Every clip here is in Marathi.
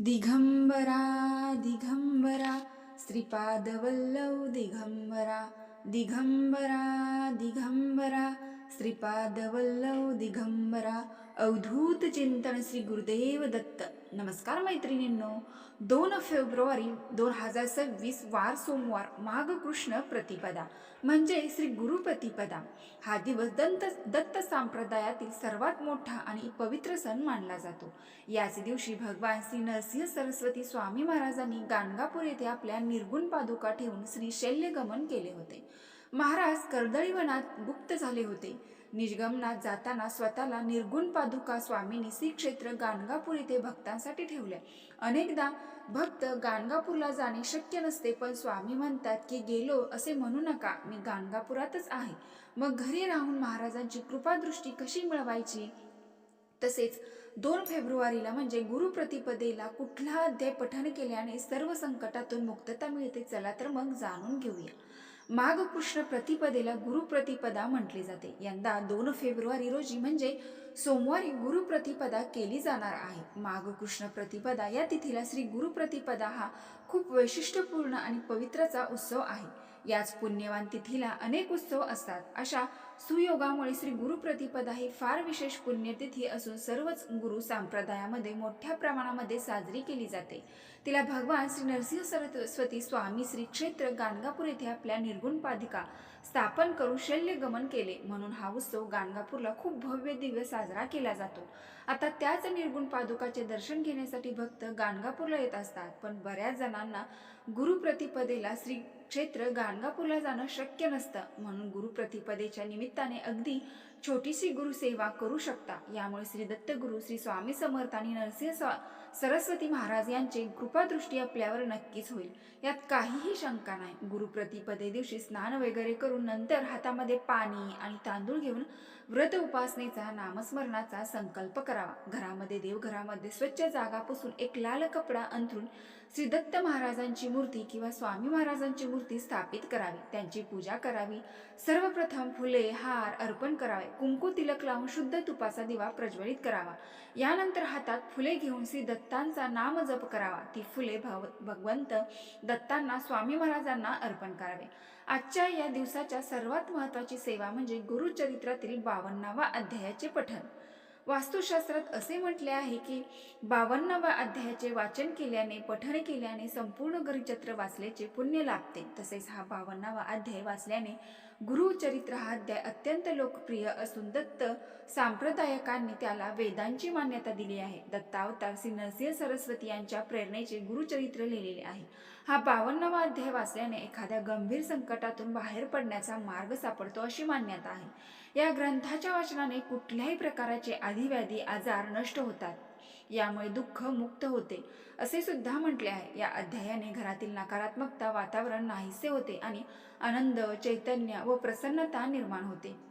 दिगंबरा दिगंबरा श्रीपादवल्लव दिगंबरा दिगंबरा दिगंबरा श्रीपादवल्लव दिगंबरा अवधूत चिंतन श्री गुरुदेव दत्त। नमस्कार मैत्रिणींनो. दोन फेब्रुवारी दोन हजार सव्वीस वार सोमवार माघ कृष्ण प्रतिपदा म्हणजे श्री गुरुप्रतिपदा हा दिवस दंत दत्त संप्रदायातील सर्वात मोठा आणि पवित्र सण मानला जातो. याच दिवशी भगवान श्री नरसिंह सरस्वती स्वामी महाराजांनी गाणगापूर येथे आपल्या निर्गुण पादुका ठेवून श्री शैल्यगमन केले होते. महाराज कर्दळीवनात गुप्त झाले होते. निजगमनात जाताना स्वतःला निर्गुण पादुका स्वामींनी श्री क्षेत्र गाणगापूर येथे भक्तांसाठी ठेवले अनेकदा भक्त गाणगापूरला जाणे शक्य नसते पण स्वामी म्हणतात की गेलो असे म्हणू नका मी गाणगापुरातच आहे. मग घरी राहून महाराजांची कृपादृष्टी कशी मिळवायची? तसेच दोन फेब्रुवारीला म्हणजे गुरुप्रतिपदेला कुठला अध्याय पठण केल्याने सर्व संकटातून मुक्तता मिळते चला तर मग जाणून घेऊया. माघ कृष्ण प्रतिपदेला गुरुप्रतिपदा म्हटले जाते. यंदा दोन फेब्रुवारी रोजी म्हणजे सोमवारी गुरुप्रतिपदा केली जाणार आहे. माघ कृष्ण प्रतिपदा या तिथीला श्री गुरुप्रतिपदा हा खूप वैशिष्ट्यपूर्ण आणि पवित्रचा उत्सव आहे. याच पुण्यवान तिथीला अनेक उत्सव असतात. अशा सुयोगामुळे श्री गुरुप्रतिपदा ही फार विशेष पुण्यतिथी असून सर्वच गुरु संप्रदायामध्ये मोठ्या प्रमाणामध्ये साजरी केली जाते. तिला भगवान श्री नरसिंह सरस्वती स्वामी श्री क्षेत्र गाणगापूर येथे आपल्या निर्गुण पादिका स्थापन करून शल्यगमन केले. म्हणून हा उत्सव गाणगापूरला खूप भव्य दिव्य साजरा केला जातो. आता त्याच निर्गुण पादुकाचे दर्शन घेण्यासाठी भक्त गाणगापूरला येत असतात. पण बऱ्याच जणांना गुरुप्रतिपदेला श्री क्षेत्र गाणगापूरला जाणं शक्य नसतं. म्हणून गुरुप्रतिपदेच्या निमित्ताने अगदी छोटीशी गुरुसेवा करू शकता. यामुळे श्री दत्तगुरु श्री स्वामी समर्थ आणि नरसिंह स्वा सरस्वती महाराज यांचे कृपादृष्टी आपल्यावर नक्कीच होईल. यात काहीही शंका नाही. गुरुप्रतिपदे दिवशी स्नान वगैरे करून नंतर हातामध्ये पाणी आणि तांदूळ घेऊन व्रत उपासनेचा नामस्मरणाचा संकल्प करावा. घरामध्ये देवघरामध्ये स्वच्छ जागा पुसून एक लाल कपडा अंथरून श्री दत्त महाराजांची मूर्ती किंवा स्वामी महाराजांची मूर्ती स्थापित करावी त्यांची पूजा करावी. सर्वप्रथम फुले हार अर्पण करावे. कुंकू तिलक लावून शुद्ध तुपाचा दिवा प्रज्वलित करावा. यानंतर हातात फुले घेऊन श्री दत्तांचा नाम जप करावा. ती फुले भव भगवंत दत्तांना स्वामी महाराजांना अर्पण करावे. आजच्या या दिवसाच्या सर्वात महत्त्वाची सेवा म्हणजे गुरुचरित्रातील बावन्नावा अध्यायाचे पठण. वास्तुशास्त्रात असे म्हटले आहे की बावन्नाव्या अध्यायाचे वाचन केल्याने पठण केल्याने संपूर्ण गुरुचरित्र वाचल्याचे पुण्य लाभते. तसेच हा बावन्नावा अध्याय वाचल्याने गुरुचरित्र हा अध्याय अत्यंत लोकप्रिय असून दत्त सांप्रदायकांनी त्याला वेदांची मान्यता दिली आहे. दत्तावतार श्री नरसिंह सरस्वती यांच्या प्रेरणेचे गुरुचरित्र लिहिलेले आहे. हा बावन्नवा अध्याय वाचल्याने एखाद्या गंभीर संकटातून बाहेर पडण्याचा मार्ग सापडतो अशी मान्यता आहे. या ग्रंथाच्या वाचनाने कुठल्याही प्रकारचे आधिव्याधी आजार नष्ट होतात. यामुळे दुःख मुक्त होते. असे सुद्धा म्हटले आहे. या अध्यायाने घरातील नकारात्मकता वातावरण नाहीसे होते आणि आनंद चैतन्य व प्रसन्नता निर्माण होते.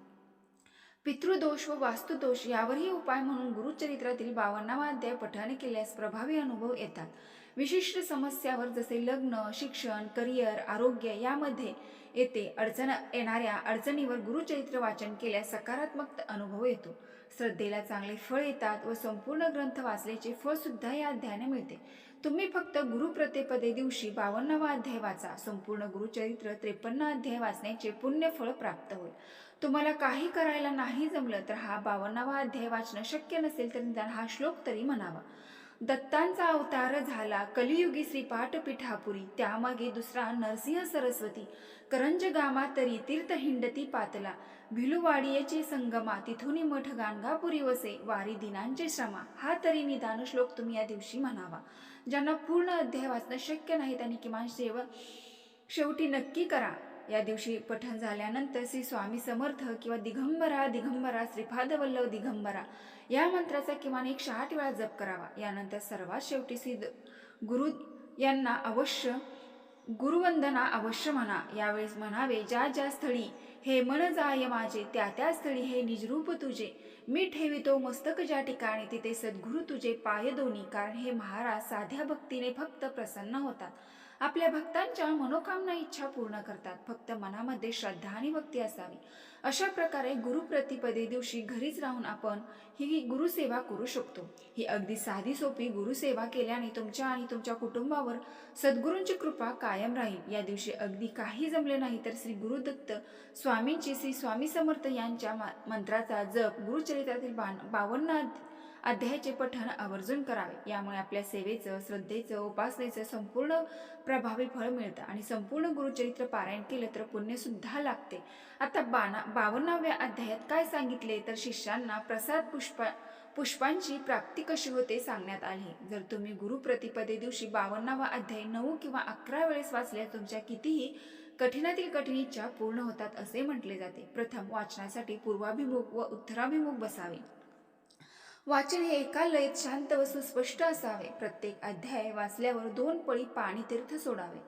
पितृदोष व वास्तुदोष यावरही उपाय म्हणून गुरुचरित्रातील बावन्नावा अध्याय पठण केल्यास प्रभावी अनुभव येतात. विशिष्ट समस्यावर जसे लग्न शिक्षण करिअर आरोग्य यामध्ये येते अडचण येणाऱ्या अडचणीवर गुरुचरित्र वाचन केल्यास सकारात्मक अनुभव येतो. श्रद्धेला चांगले फळ येतात व संपूर्ण ग्रंथ वाचल्याचे फळसुद्धा या अध्यायाने मिळते. तुम्ही फक्त गुरुप्रतिपदे दिवशी बावन्नावा अध्याय वाचा. संपूर्ण गुरुचरित्र त्रेपन्न अध्याय वाचण्याचे पुण्य फळ प्राप्त होईल. तुम्हाला काही करायला नाही जमलं तर हा बावन्नावा अध्याय वाचणं शक्य नसेल तर निदान हा श्लोक तरी म्हणावा. दत्तांचा अवतार झाला कलियुगी श्रीपाठ पिठापुरी त्यामागे दुसरा नरसिंह सरस्वती. करंज गामा तरी तीर्थ हिंडती पातला. भिलुवाडियेचे संगमा तिथुनी मठ गाणगापुरी वसे वारी दिनांचे श्रमा हा तरी निदान श्लोक तुम्ही या दिवशी म्हणावा. ज्यांना पूर्ण अध्याय वाचणं शक्य नाही त्यांनी किमान शेव शेवटी नक्की करा. या दिवशी पठण झाल्यानंतर श्री स्वामी समर्थ किंवा दिगंबरा दिगंबरा श्रीपादवल्लभ दिगंबरा या मंत्राचा किमान एकशे आठ वेळा जप करावा. यानंतर सर्वात शेवटी श्री द- गुरु यांना अवश्य गुरुवंदना अवश्य म्हणा. यावेळेस म्हणावे ज्या ज्या स्थळी हे मन जाय माझे त्या त्या स्थळी हे निजरूप तुझे. मी ठेवितो मस्तक ज्या ठिकाणी तिथे सद्गुरु तुझे पाय दोन्ही कारण हे महाराज साध्या भक्तीने फक्त प्रसन्न होतात. आपल्या भक्तांच्या मनोकामना इच्छा पूर्ण करतात. फक्त मनामध्ये श्रद्धा आणि भक्ती असावी. अशा प्रकारे गुरुप्रतिपदे दिवशी घरीच राहून आपण ही गुरुसेवा करू शकतो. ही अगदी साधी सोपी गुरुसेवा केल्याने तुमच्या आणि तुमच्या कुटुंबावर सद्गुरूंची कृपा कायम राहील. या दिवशी अगदी काही जमले नाही तर श्री गुरुदत्त स्वामींची श्री स्वामी समर्थ यांच्या मंत्राचा जप गुरुचरित्रातील बावन्न अध्यायाचे पठण आवर्जून करावे. यामुळे आपल्या सेवेचं श्रद्धेचं उपासनेचं संपूर्ण प्रभावी फळ मिळतं आणि संपूर्ण गुरुचरित्र पारायण केलं तर पुण्यसुद्धा लागते. आता बाना बावन्नाव्या अध्यायात काय सांगितले? तर शिष्यांना प्रसाद पुष्प पुष्पांची प्राप्ती कशी होते सांगण्यात आली. जर तुम्ही गुरुप्रतिपदे दिवशी बावन्नावा अध्याय नऊ किंवा अकरा वेळेस वाचल्यास तुमच्या कितीही कठीणातील कठीण इच्छा पूर्ण होतात असे म्हटले जाते. प्रथम वाचनासाठी पूर्वाभिमुख व उत्तराभिमुख बसावे. वाचन हे एका लयत शांत व सुस्पष्ट असावे. प्रत्येक अध्याय वाचल्यावर दोन पळी पाणी तीर्थ सोडावे.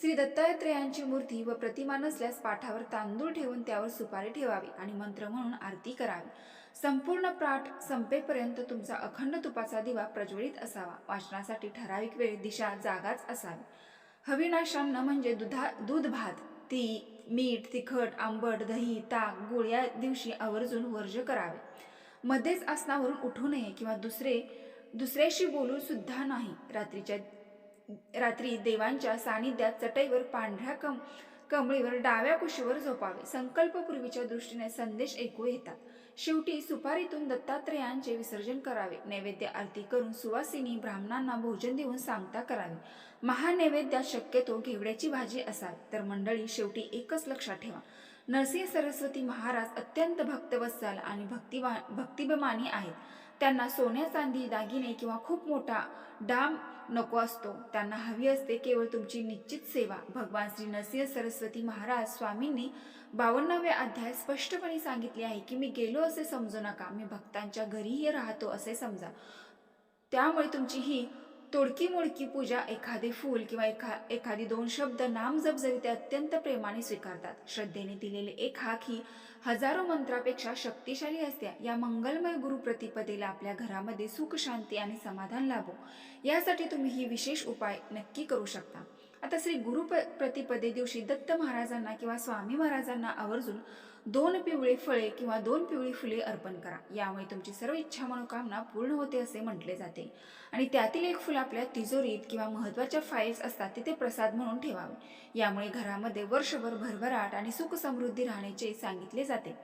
श्री दत्तात्रेयांची मूर्ती व प्रतिमा नसल्यास पाठावर तांदूळ ठेवून त्यावर सुपारी ठेवावी आणि मंत्र म्हणून आरती करावी. संपूर्ण पाठ संपेपर्यंत तुमचा अखंड तुपाचा दिवा प्रज्वलित असावा. वाचनासाठी ठराविक वेळ दिशा जागाच असावी. हविनाशांना म्हणजे दुधा दूध भात. ती मीठ तिखट आंबट दही ताक गुळ या दिवशी आवर्जून वर्ज करावे. मध्येच आसनावरून उठू नये किंवा दुसरे दुसऱ्याशी बोलू सुद्धा नाही. रात्रीच्या रात्री देवांच्या सानिध्यात चटईवर पांढऱ्या कम कमळीवर डाव्या कुशीवर झोपावे. संकल्पपूर्वीच्या दृष्टीने संदेश ऐकू येतात. शेवटी सुपारीतून दत्तात्रेयांचे विसर्जन करावे. नैवेद्य आरती करून सुवासिनी ब्राह्मणांना भोजन देऊन सांगता करावी. महानैवेद्यात शक्यतो घेवड्याची भाजी असावी. तर मंडळी शेवटी एकच लक्षात ठेवा. नरसिंह सरस्वती महाराज अत्यंत भक्तवत्सल आणि भक्तिवा भक्तिभिमानी आहेत. त्यांना सोन्या चांदी दागिने किंवा खूप मोठा डाम नको असतो. त्यांना हवी असते केवळ तुमची निश्चित सेवा. भगवान श्री नरसिंह सरस्वती महाराज स्वामींनी बावन्नाव्या अध्याय स्पष्टपणे सांगितले आहे की मी गेलो असे समजू नका. मी भक्तांच्या घरीही राहतो असे समजा. त्यामुळे तुमची ही तोडकी मोडकी पूजा एखादे फूल किंवा एखा एखादी दोन शब्द नाम जप जरी ते अत्यंत प्रेमाने स्वीकारतात. श्रद्धेने दिलेले एक हाक ही हजारो मंत्रापेक्षा शक्तिशाली असते. या मंगलमय गुरु प्रतिपदेला आपल्या घरामध्ये सुख शांती आणि समाधान लाभो. यासाठी तुम्ही ही विशेष उपाय नक्की करू शकता. आता श्री गुरु प्रतिपदे दिवशी दत्त महाराजांना किंवा स्वामी महाराजांना आवर्जून दोन पिवळी फळे किंवा दोन पिवळी फुले अर्पण करा. यामुळे तुमची सर्व इच्छा मनोकामना पूर्ण होते असे म्हटले जाते. आणि त्यातील एक फुल आपल्या तिजोरीत किंवा महत्त्वाच्या फाईल्स असतात तिथे प्रसाद म्हणून ठेवावे. यामुळे घरामध्ये वर्षभर भरभराट आणि सुख समृद्धी राहण्याचे सांगितले जाते.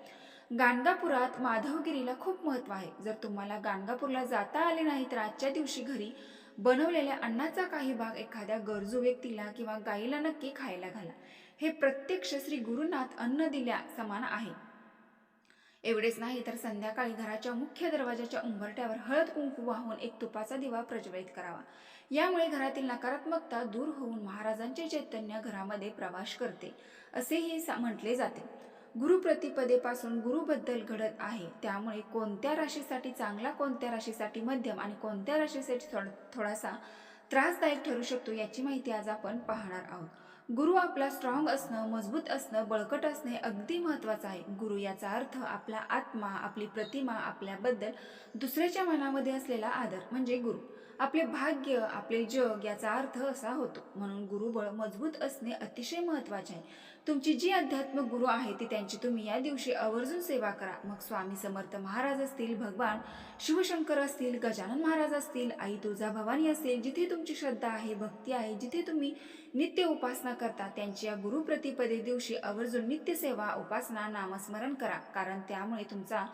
गाणगापुरात माधवगिरीला खूप महत्त्व आहे. जर तुम्हाला गाणगापूरला जाता आले नाही तर आजच्या दिवशी घरी बनवलेल्या अन्नाचा काही भाग एखाद्या गरजू व्यक्तीला किंवा गाईला नक्की खायला घाला. हे प्रत्यक्ष श्री गुरुनाथ अन्न दिल्या समान आहे. एवढेच नाही तर संध्याकाळी घराच्या मुख्य दरवाजाच्या उंबरट्यावर हळद कुंकू वाहून एक तुपाचा दिवा प्रज्वलित करावा. यामुळे घरातील नकारात्मकता दूर होऊन महाराजांचे चैतन्य घरामध्ये प्रवास करते असेही सा- म्हटले जाते. गुरुप्रतिपदेपासून गुरुबद्दल घडत आहे. त्यामुळे कोणत्या राशीसाठी चांगला कोणत्या राशीसाठी मध्यम आणि कोणत्या राशीसाठी थोड थोडासा त्रासदायक ठरू शकतो याची माहिती आज आपण पाहणार आहोत. गुरु आपला स्ट्रॉंग असणं मजबूत असणं बळकट असणे अगदी महत्त्वाचं आहे. गुरु याचा अर्थ आपला आत्मा आपली प्रतिमा आपल्याबद्दल दुसऱ्याच्या मनामध्ये असलेला आदर म्हणजे गुरु. आपले भाग्य आपले जग याचा अर्थ असा होतो. म्हणून गुरुबळ मजबूत असणे अतिशय महत्त्वाचे आहे. तुमची जी अध्यात्म गुरु आहे ती त्यांची तुम्ही या दिवशी आवर्जून सेवा करा. मग स्वामी समर्थ महाराज असतील भगवान शिवशंकर असतील गजानन महाराज असतील आई तुळजा भवानी असेल जिथे तुमची श्रद्धा आहे भक्ती आहे जिथे तुम्ही नित्य उपासना करता त्यांची या गुरुप्रतिपदे दिवशी आवर्जून नित्यसेवा उपासना नामस्मरण करा. कारण त्यामुळे तुमचा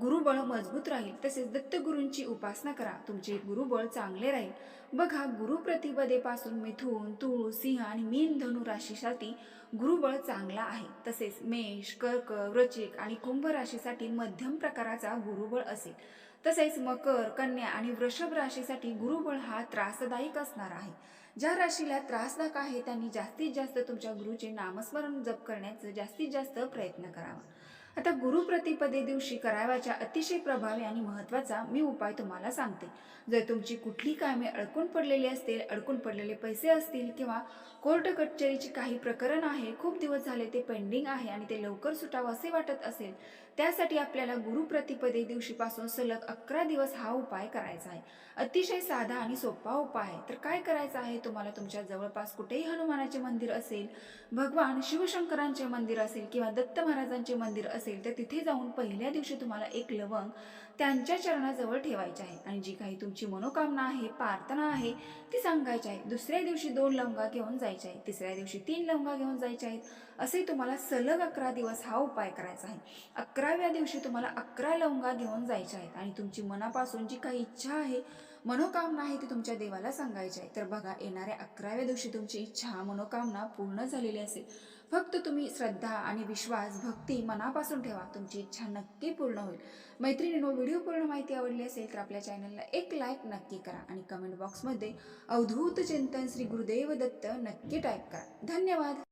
गुरुबळ मजबूत राहील तसेच दत्तगुरूंची उपासना करा. तुमचे गुरुबळ चांगले राहील. बघा गुरुप्रतिपदेपासून मिथून तुळ सिंह आणि मीन धनु राशीसाठी गुरुबळ चांगला आहे. तसेच मेष कर्क वृचिक आणि कुंभ राशीसाठी मध्यम प्रकाराचा गुरुबळ असेल. तसेच मकर कन्या आणि वृषभ राशीसाठी गुरुबळ हा त्रासदायक असणार आहे. ज्या राशीला त्रासदायक आहे त्यांनी जास्तीत जास्त तुमच्या गुरुचे नामस्मरण जप करण्याचा जास्तीत जास्त प्रयत्न करावा. आता गुरुप्रतिपदे दिवशी करावयाच्या अतिशय प्रभावी आणि महत्त्वाचा मी उपाय तुम्हाला सांगते. जर तुमची कुठली कामे अडकून पडलेली असतील अडकून पडलेले पैसे असतील किंवा कोर्ट कचेरीची काही प्रकरण आहे खूप दिवस झाले ते पेंडिंग आहे आणि ते लवकर सुटावं असे वाटत असेल त्यासाठी आपल्याला गुरुप्रतिपदे दिवशीपासून सलग अकरा दिवस हा उपाय करायचा आहे. अतिशय साधा आणि सोपा उपाय आहे. तर काय करायचं आहे? तुम्हाला तुमच्या जवळपास कुठेही हनुमानाचे मंदिर असेल भगवान शिवशंकरांचे मंदिर असेल किंवा दत्त महाराजांचे मंदिर असेल तर तिथे जाऊन पहिल्या दिवशी तुम्हाला एक लवंग त्यांच्या चरणाजवळ ठेवायचे आहे. आणि जी काही तुमची मनोकामना आहे प्रार्थना आहे ती सांगायची आहे. दुसऱ्या दिवशी दोन लवंगा घेऊन जायच्या आहेत तिसऱ्या दिवशी तीन लवंगा घेऊन जायच्या आहेत. असे तुम्हाला सलग अकरा दिवस हा उपाय करायचा आहे. अकराव्या दिवशी तुम्हाला अकरा लवंगा घेऊन जायच्या आहेत. आणि तुमची मनापासून जी काही इच्छा आहे मनोकामना आहे ती तुमच्या देवाला सांगायची आहे. तर बघा येणाऱ्या अकराव्या दिवशी तुमची इच्छा मनोकामना पूर्ण झालेली असेल फक्त तुम्ही श्रद्धा आणि विश्वास भक्ती मनापासून ठेवा. तुमची इच्छा नक्की पूर्ण होईल. मैत्रिणींनो व्हिडिओ पूर्ण माहिती आवडली असेल तर आपल्या चॅनलला एक लाईक नक्की करा आणि कमेंट बॉक्समध्ये अवधूत चिंतन श्री गुरुदेव दत्त नक्की टाईप करा. धन्यवाद!